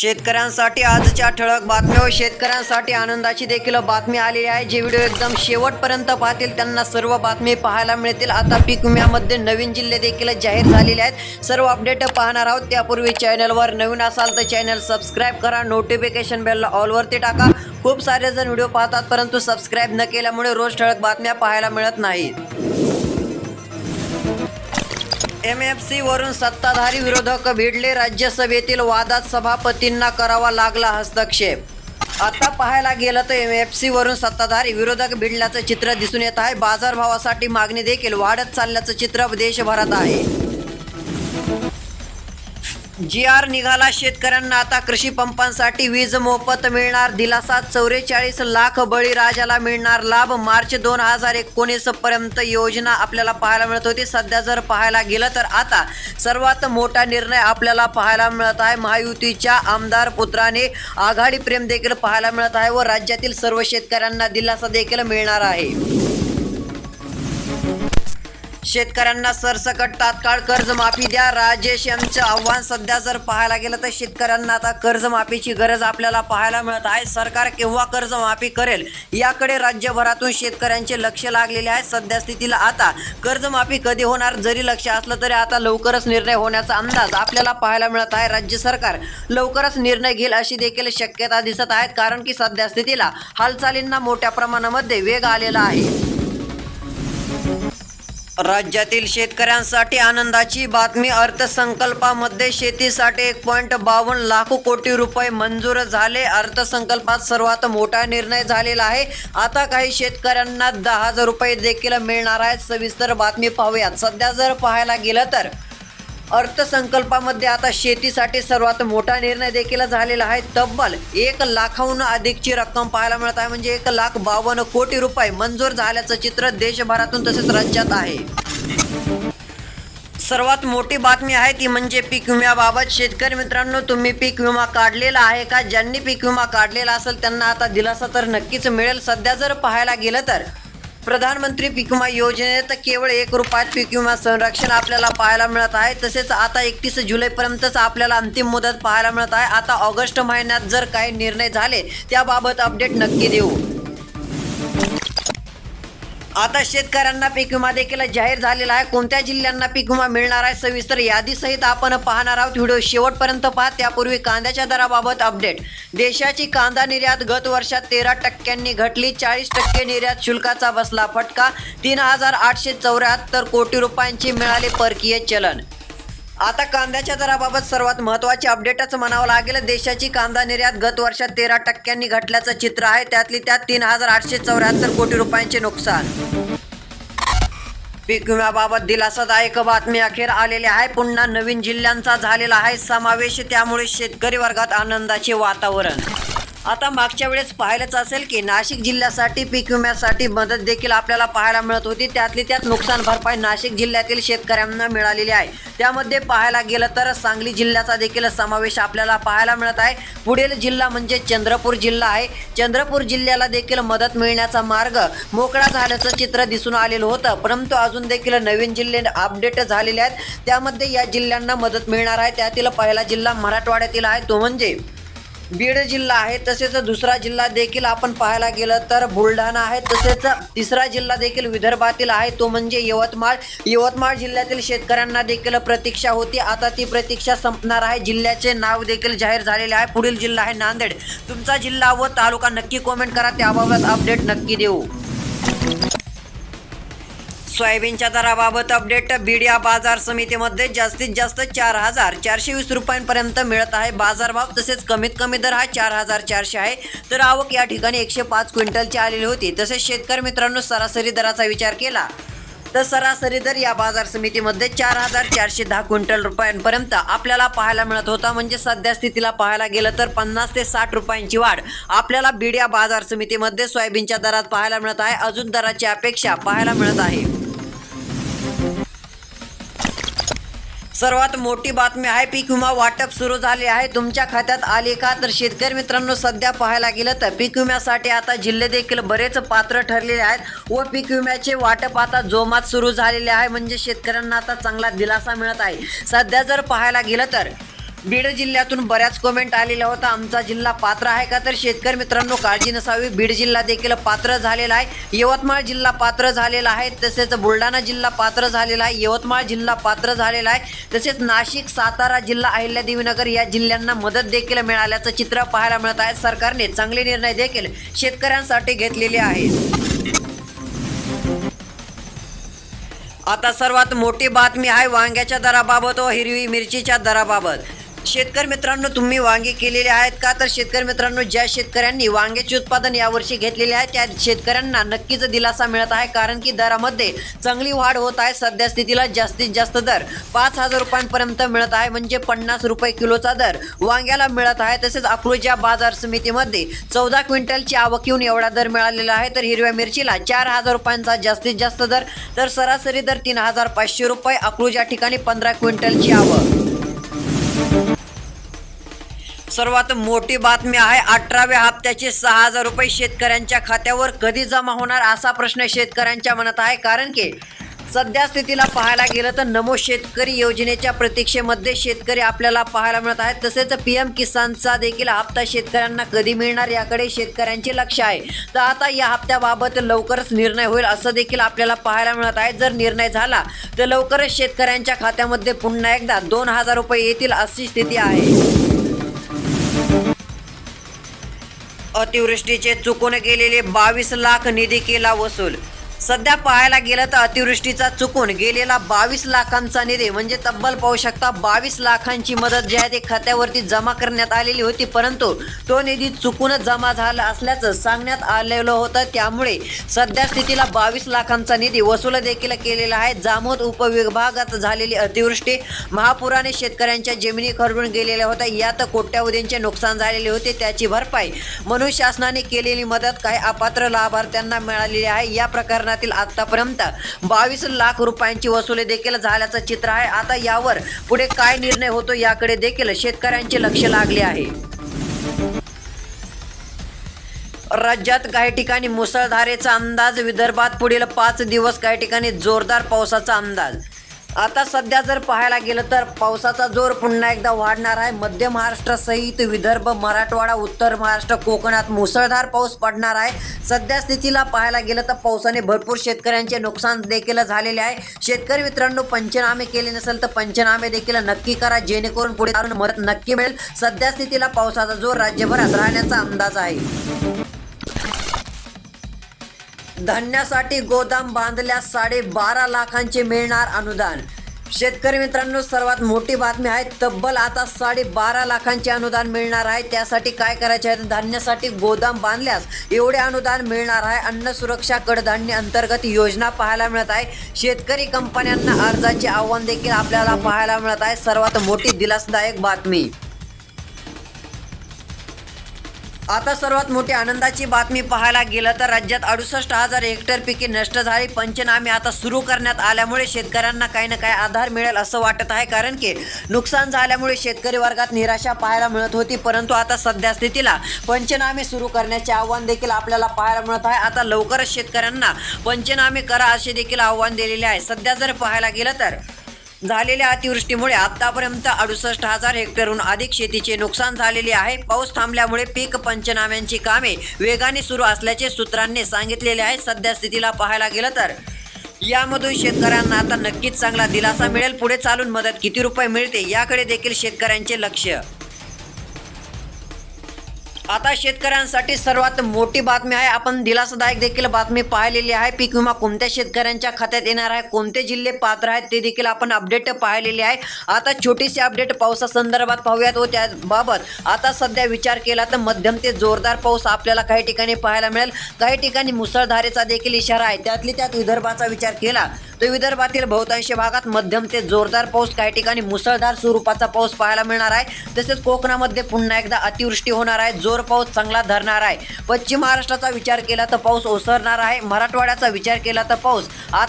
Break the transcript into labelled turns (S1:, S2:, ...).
S1: शेतकऱ्यांसाठी आजच्या ठळक बातम्या व शेतकऱ्यांसाठी आनंदाची देखील बातमी आलेली आहे. जे व्हिडिओ एकदम शेवटपर्यंत पाहतील त्यांना सर्व बातमी पाहायला मिळतील. आता पीक विम्यामध्ये नवीन जिल्हे देखील जाहीर झालेले आहेत. सर्व अपडेट पाहणार आहोत. त्यापूर्वी चॅनलवर नवीन असाल तर चॅनल सबस्क्राईब करा. नोटिफिकेशन बेलला ऑलवरती टाका. खूप सारे जण व्हिडिओ पाहतात परंतु सबस्क्राईब न केल्यामुळे रोज ठळक बातम्या पाहायला मिळत नाहीत. एम एफ सी वरून सत्ताधारी विरोधक भिडले. राज्यसभेतील वादात सभापतींना करावा लागला हस्तक्षेप. आता पाहायला गेलं तर एम एफ सी वरून सत्ताधारी विरोधक भिडल्याचं चित्र दिसून येत आहे. बाजारभावासाठी मागणी देखील वाढत चालल्याचं चित्र देशभरात आहे. जी आर निघाला शेतकऱ्यांना आता कृषी पंपांसाठी वीज मोफत मिळणार दिलासा चौवेचाळीस लाख बळीराजाला मिळणार लाभ. मार्च दोन हजार एकोणीस पर्यंत योजना आपल्याला पाहायला मिळत होती. सध्या जर पाहायला गेलं तर आता सर्वात मोठा निर्णय आपल्याला पाहायला मिळत आहे. महायुतीच्या आमदार पुत्राने आघाडी प्रेम देखील पाहायला मिळत आहे व राज्यातील सर्व शेतकऱ्यांना दिलासा देखील मिळणार आहे. शेतकऱ्यांना सरसकट तात्काळ कर्जमाफी द्या. राजेश यांचं आव्हान सध्या जर पाहायला गेलं तर शेतकऱ्यांना आता कर्जमाफीची गरज आपल्याला पाहायला मिळत आहे. सरकार केव्हा कर्जमाफी करेल याकडे राज्यभरातून शेतकऱ्यांचे लक्ष लागलेले आहे. सध्या स्थितीला आता कर्जमाफी कधी होणार जरी लक्ष असलं तरी आता लवकरच निर्णय होण्याचा अंदाज आपल्याला पाहायला मिळत आहे. राज्य सरकार लवकरच निर्णय घेईल अशी देखील शक्यता दिसत आहेत कारण की सध्या स्थितीला हालचालींना मोठ्या प्रमाणामध्ये वेग आलेला आहे. राज्यातील शेतकऱ्यांसाठी आनंदाची बातमी अर्थसंकल्पामध्ये शेतीसाठी एक पॉईंट बावन्न लाख कोटी रुपये मंजूर झाले. अर्थसंकल्पात सर्वात मोठा निर्णय झालेला आहे. आता काही शेतकऱ्यांना दहा हजार रुपये देखील मिळणार आहेत. सविस्तर बातमी पाहूयात. सध्या जर पाहायला गेलं तर अर्थसंकल्पामध्ये आता शेतीसाठी सर्वात मोठा निर्णय देखील झालेला आहे. तब्बल एक लाखाहून अधिकची रक्कम पाहायला मिळत आहे. म्हणजे एक लाख बावन्न कोटी रुपये मंजूर झाल्याचं चित्र देशभरातून तसेच राज्यात आहे. सर्वात मोठी बातमी आहे ती म्हणजे पीक विम्याबाबत. शेतकरी मित्रांनो तुम्ही पीक विमा काढलेला आहे का? ज्यांनी पीक विमा काढलेला असेल त्यांना आता दिलासा तर नक्कीच मिळेल. सध्या जर पाहायला गेलं तर प्रधानमंत्री पीक विमा योजनेत केवळ एक रुपयात पीक विमा संरक्षण आपल्याला पाहायला मिळत आहे. तसेच आता एकतीस जुलैपर्यंतच आपल्याला अंतिम मुदत पाहायला मिळत आहे. आता ऑगस्ट महिन्यात जर काही निर्णय झाले त्याबाबत अपडेट नक्की देऊ. आता शेतकऱ्यांना पीक विमा देखील जाहीर झालेला आहे. कोणत्या जिल्ह्यांना पीक विमा मिळणार आहे? सविस्तर यादीसहित आपण पाहणार आहोत. व्हिडिओ शेवटपर्यंत पहा. त्यापूर्वी कांद्याच्या दराबाबत अपडेट देशाची कांदा निर्यात गत वर्षात तेरा टक्क्यांनी घटली. चाळीस टक्के निर्यात शुल्काचा बसला फटका. तीन हजार आठशे चौऱ्याहत्तर कोटी रुपयांची मिळाले परकीय चलन. आता कांद्याच्या दराबाबत सर्वात महत्त्वाचे अपडेटच म्हणावं लागेल. देशाची कांदा निर्यात गत वर्षात तेरा टक्क्यांनी घटल्याचं चित्र आहे. त्यातली त्यात तीन हजार आठशे चौऱ्याहत्तर कोटी रुपयांचे नुकसान. पीक विम्याबाबत दिलासादायक बातमी अखेर आलेली आहे. पुन्हा नवीन जिल्ह्यांचा झालेला आहे समावेश. त्यामुळे शेतकरी वर्गात आनंदाचे वातावरण. आता मागच्या वेळेस पाहिलंच असेल की नाशिक जिल्ह्यासाठी पीक विम्यासाठी मदत देखील आपल्याला पाहायला मिळत होती. त्यातली त्यात नुकसान भरपाई नाशिक जिल्ह्यातील शेतकऱ्यांना मिळालेली आहे. त्यामध्ये पाहायला गेलं तर सांगली जिल्ह्याचा देखील समावेश आपल्याला पाहायला मिळत आहे. पुढील जिल्हा म्हणजे चंद्रपूर जिल्हा आहे. चंद्रपूर जिल्ह्याला देखील मदत मिळण्याचा मार्ग मोकळा झाल्याचं चित्र दिसून आलेलं होतं. परंतु अजून देखील नवीन जिल्हे अपडेट झालेले आहेत. त्यामध्ये या जिल्ह्यांना मदत मिळणार आहे. त्यातील पहिला जिल्हा मराठवाड्यातील आहे. तो म्हणजे बीड जिल्हा आहे तसेच दुसरा जिल्हा देखील आपण पाहायला गेलं तर बुलढाणा आहे तसेच तिसरा जिल्हा देखील विदर्भातील आहे तो म्हणजे यवतमाळ. यवतमाळ जिल्ह्यातील शेतकऱ्यांना देखील प्रतीक्षा होती. आता ती प्रतीक्षा संपणार आहे. जिल्ह्याचे नाव देखील जाहीर झालेले आहे. पुढील जिल्हा आहे नांदेड. तुमचा जिल्हा व तालुका नक्की कॉमेंट करा. त्याबाबत अपडेट नक्की देऊ. सोयाबीनच्या दराबाबत अपडेट बीडिया बाजार समितीमध्ये जास्तीत जास्त चार हजार चारशे वीस रुपयांपर्यंत मिळत आहे. बाजारभाव तसेच कमीत कमी दर हा चार हजार चारशे आहे. तर आवक या ठिकाणी एकशे पाच क्विंटलची आलेली होती. तसेच शेतकरी मित्रांनो सरासरी दराचा विचार केला तर सरासरी दर या बाजार समितीमध्ये चार हजार चारशे दहा क्विंटल रुपयांपर्यंत आपल्याला पाहायला मिळत होता. म्हणजे सध्या स्थितीला पाहायला गेलं तर पन्नास ते साठ रुपयांची वाढ आपल्याला बीड या बाजार समितीमध्ये सोयाबीनच्या दरात पाहायला मिळत आहे. अजून दराची अपेक्षा पाहायला मिळत आहे. सर्वात मोठी बातमी आहे पीक विमा वाटप सुरू झाले आहे. तुमच्या खात्यात आले का? तर शेतकरी मित्रांनो सध्या पाहायला गेलं तर पीक विम्यासाठी आता जिल्हे देखील बरेच पात्र ठरलेले आहेत व पीक विम्याचे वाटप आता जोमात सुरू झालेले आहे. म्हणजे शेतकऱ्यांना आता चांगला दिलासा मिळत आहे. सध्या जर पाहायला गेलं तर बीड जिल्ह्यातून बऱ्याच कमेंट आलेल्या होता आमचा जिल्हा पात्र आहे का? तर शेतकरी मित्रांनो काळजी नसावी. बीड जिल्हा देखील पात्र झालेला आहे. यवतमाळ जिल्हा पात्र झालेला आहे. तसेच बुलढाणा जिल्हा पात्र झालेला आहे. यवतमाळ जिल्हा पात्र झालेला आहे. तसेच नाशिक सातारा जिल्हा अहिल्यादेवीनगर या जिल्ह्यांना मदत देखील मिळाल्याचं चित्र पाहायला मिळत आहे. सरकारने चांगले निर्णय देखील शेतकऱ्यांसाठी घेतलेले आहेत. आता सर्वात मोठी बातमी आहे वांग्याच्या दराबाबत व हिरवी मिरचीच्या दराबाबत. शेतकरी मित्रांनो तुम्ही वांगे केलेले आहेत का? तर शेतकरी मित्रांनो ज्या शेतकऱ्यांनी वांग्याचे उत्पादन यावर्षी घेतलेले आहे त्या शेतकऱ्यांना नक्कीच दिलासा मिळत आहे कारण की दरामध्ये चांगली वाढ होत आहे. सध्या स्थितीला जास्तीत जास्त दर पाच हजार रुपयांपर्यंत मिळत आहे म्हणजे पन्नास रुपये किलोचा दर वांग्याला मिळत आहे. तसेच अकलूजा बाजार समितीमध्ये चौदा क्विंटलची आवक येऊन एवढा दर मिळालेला आहे. तर हिरव्या मिरचीला चार हजार रुपयांचा जास्तीत जास्त दर तर सरासरी दर तीन हजार पाचशे रुपये अकलूजा ठिकाणी पंधरा क्विंटलची आवक. सर्वात मोठी बातमी आहे अठराव्या हप्त्याचे सहा हजार रुपये शेतकऱ्यांच्या खात्यावर कधी जमा होणार असा प्रश्न शेतकऱ्यांच्या मनात आहे. कारण की सध्या स्थितीला पाहायला गेलं तर नमो शेतकरी योजनेच्या प्रतीक्षेमध्ये शेतकरी आपल्याला पाहायला मिळत आहेत. तसेच पी एम किसानचा देखील हप्ता शेतकऱ्यांना कधी मिळणार याकडे शेतकऱ्यांचे लक्ष आहे. तर आता या हप्त्याबाबत लवकरच निर्णय होईल असं देखील आपल्याला पाहायला मिळत आहे. जर निर्णय झाला तर लवकरच शेतकऱ्यांच्या खात्यामध्ये पुन्हा एकदा दोन हजार रुपये येतील अशी स्थिती आहे. अतिवृष्टीचे चुकून गेलेले बावीस लाख निधी केला वसूल सध्या पाहायला गेलं तर अतिवृष्टीचा चुकून गेलेला बावीस लाखांचा निधी म्हणजे तब्बल पाहू शकता बावीस लाखांची मदत जी आहे ती खात्यावरती जमा करण्यात आलेली होती परंतु तो निधी चुकूनच जमा झाला असल्याचं सांगण्यात आलेलं होतं. त्यामुळे सध्या स्थितीला बावीस लाखांचा निधी वसूल देखील केलेला आहे. जामोद उपविभागात झालेली अतिवृष्टी महापुराने शेतकऱ्यांच्या जमिनी खरडून गेलेल्या होत्या. यात कोट्यावधींचे नुकसान झालेले होते. त्याची भरपाई म्हणून शासनाने केलेली मदत काही अपात्र लाभार्थ्यांना मिळालेली आहे. या प्रकरणातील आतापर्यंत बावीस लाख रुपयांची वसुली देखील झाल्याचं चित्र आहे. आता यावर पुढे काय निर्णय होतो याकडे देखील शेतकऱ्यांचे लक्ष लागले आहे. राज्यात काही ठिकाणी मुसळधारेचा अंदाज विदर्भात पुढील पाच दिवस काही ठिकाणी जोरदार पावसाचा अंदाज. आता सध्या जर पाहायला गेलं तर पावसाचा जोर पुन्हा एकदा वाढणार आहे. मध्य महाराष्ट्रासहित विदर्भ मराठवाडा उत्तर महाराष्ट्र कोकणात मुसळधार पाऊस पडणार आहे. सध्या स्थितीला पाहायला गेलं तर पावसाने भरपूर शेतकऱ्यांचे नुकसान देखील झालेले आहे. शेतकरी मित्रांनो पंचनामे केले नसेल तर पंचनामे देखील नक्की करा. जेणेकरून पुढे मदत नक्की मिळेल. सध्या स्थितीला पावसाचा जोर राज्यभरात राहण्याचा अंदाज आहे. धान्यासाठी गोदाम बांधल्यास साडेबारा लाखांचे मिळणार अनुदान. शेतकरी मित्रांनो सर्वात मोठी बातमी आहे तब्बल आता साडेबारा लाखांचे अनुदान मिळणार आहे. त्यासाठी काय करायचे आहे? धान्यासाठी गोदाम बांधल्यास एवढे अनुदान मिळणार आहे. अन्न सुरक्षा कडधान्य अंतर्गत योजना पाहायला मिळत आहे. शेतकरी कंपन्यांना अर्जाचे आव्हान देखील आपल्याला पाहायला मिळत आहे. सर्वात मोठी दिलासदायक बातमी. आता सर्वात मोठी आनंदाची बातमी पाहायला गेलं तर राज्यात अडुसष्ट हजार हेक्टर पिके नष्ट झाली. पंचनामे आता सुरू करण्यात आल्यामुळे शेतकऱ्यांना काही ना काही आधार मिळेल असं वाटत आहे. कारण की नुकसान झाल्यामुळे शेतकरी वर्गात निराशा पाहायला मिळत होती. परंतु आता सध्या स्थितीला पंचनामे सुरू करण्याचे आव्हान देखील आपल्याला पाहायला मिळत आहे. आता लवकरच शेतकऱ्यांना पंचनामे करा असे देखील आव्हान दिलेले आहे. सध्या जर पाहायला गेलं तर झालेल्या अतिवृष्टीमुळे आतापर्यंत अडुसष्ट हजार हेक्टरहून अधिक शेतीचे नुकसान झालेले आहे. पाऊस थांबल्यामुळे पीक पंचनाम्यांची कामे वेगाने सुरू असल्याचे सूत्रांनी सांगितलेले आहे. सध्या स्थितीला पाहायला गेलं तर यामधून शेतकऱ्यांना आता नक्कीच चांगला दिलासा मिळेल. पुढे चालून मदत किती रुपये मिळते याकडे देखील शेतकऱ्यांचे लक्ष आता शेतकऱ्यांसाठी सर्वात मोठी बातमी आहे. आपण दिलासादायक देखील बातमी पाहिलेली आहे. पीक विमा कोणत्या शेतकऱ्यांच्या खात्यात येणार आहे? कोणते जिल्हे पात्र आहेत? ते देखील आपण अपडेट पाहिलेले आहे. आता छोटीशी अपडेट पावसासंदर्भात पाहूयात व त्याबाबत आता सध्या विचार केला तर मध्यम ते जोरदार पाऊस आपल्याला काही ठिकाणी पाहायला मिळेल. काही ठिकाणी मुसळधारेचा देखील इशारा आहे. त्यातली त्यात विदर्भाचा विचार केला तर विदर्भातील बहुतांश भागात मध्यम ते जोरदार पाऊस काही ठिकाणी मुसळधार स्वरूपाचा पाऊस पाहायला मिळणार आहे. तसेच कोकणामध्ये पुन्हा एकदा अतिवृष्टी होणार आहे. जोर पाऊस चांगला धरणार आहे. पश्चिम महाराष्ट्राचा विचार केला तर पाऊस ओसरणार आहे. मराठवाड्याचा विचार केला तर पाऊस